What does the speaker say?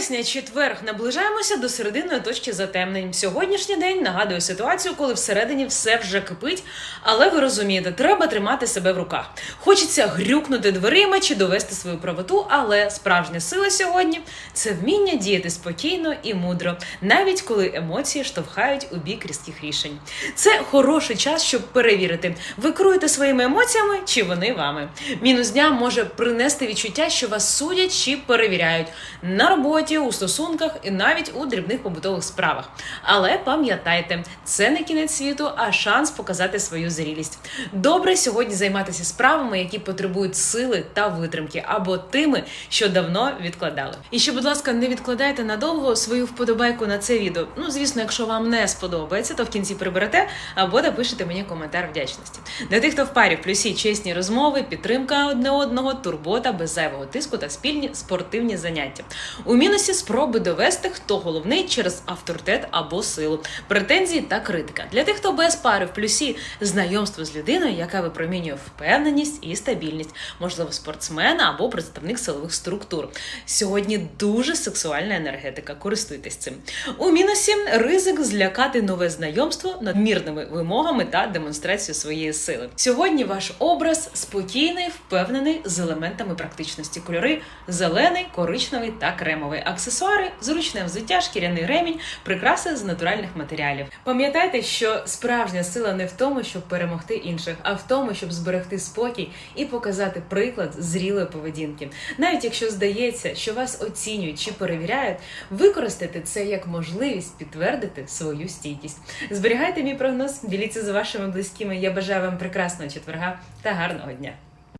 вересня, четверг, наближаємося до серединної точки затемнень. Сьогоднішній день нагадує ситуацію, коли всередині все вже кипить. Але ви розумієте, треба тримати себе в руках. Хочеться грюкнути дверима чи довести свою правоту, але справжня сила сьогодні це вміння діяти спокійно і мудро, навіть коли емоції штовхають у бік різких рішень. Це хороший час, щоб перевірити, ви керуєте своїми емоціями чи вони вами. Мінус дня може принести відчуття, що вас судять чи перевіряють на роботі, у стосунках і навіть у дрібних побутових справах. Але пам'ятайте, це не кінець світу, а шанс показати свою зрілість. Добре сьогодні займатися справами, які потребують сили та витримки, або тими, що давно відкладали. І ще, будь ласка, не відкладайте надовго свою вподобайку на це відео. Ну, звісно, якщо вам не сподобається, то в кінці приберете або напишете мені коментар вдячності. Для тих, хто в парі в плюсі чесні розмови, підтримка одне одного, турбота без зайвого тиску та спільні спортивні заняття. У мінусі спроби довести, хто головний через авторитет або силу, претензії та критика. Для тих, хто без пари в плюсі знайомство з людиною, яка випромінює впевненість і стабільність, можливо, спортсмена або представник силових структур. Сьогодні дуже сексуальна енергетика. Користуйтесь цим. У мінусі ризик злякати нове знайомство надмірними вимогами та демонстрацією своєї сили. Сьогодні ваш образ спокійний, впевнений з елементами практичності. Кольори зелений, коричневий та кремовий. Аксесуари, зручне взуття, шкіряний ремінь, прикраси з натуральних матеріалів. Пам'ятайте, що справжня сила не в тому, щоб перемогти інших, а в тому, щоб зберегти спокій і показати приклад зрілої поведінки. Навіть якщо здається, що вас оцінюють чи перевіряють, використайте це як можливість підтвердити свою стійкість. Зберігайте мій прогноз, діліться з вашими близькими. Я бажаю вам прекрасного четверга та гарного дня.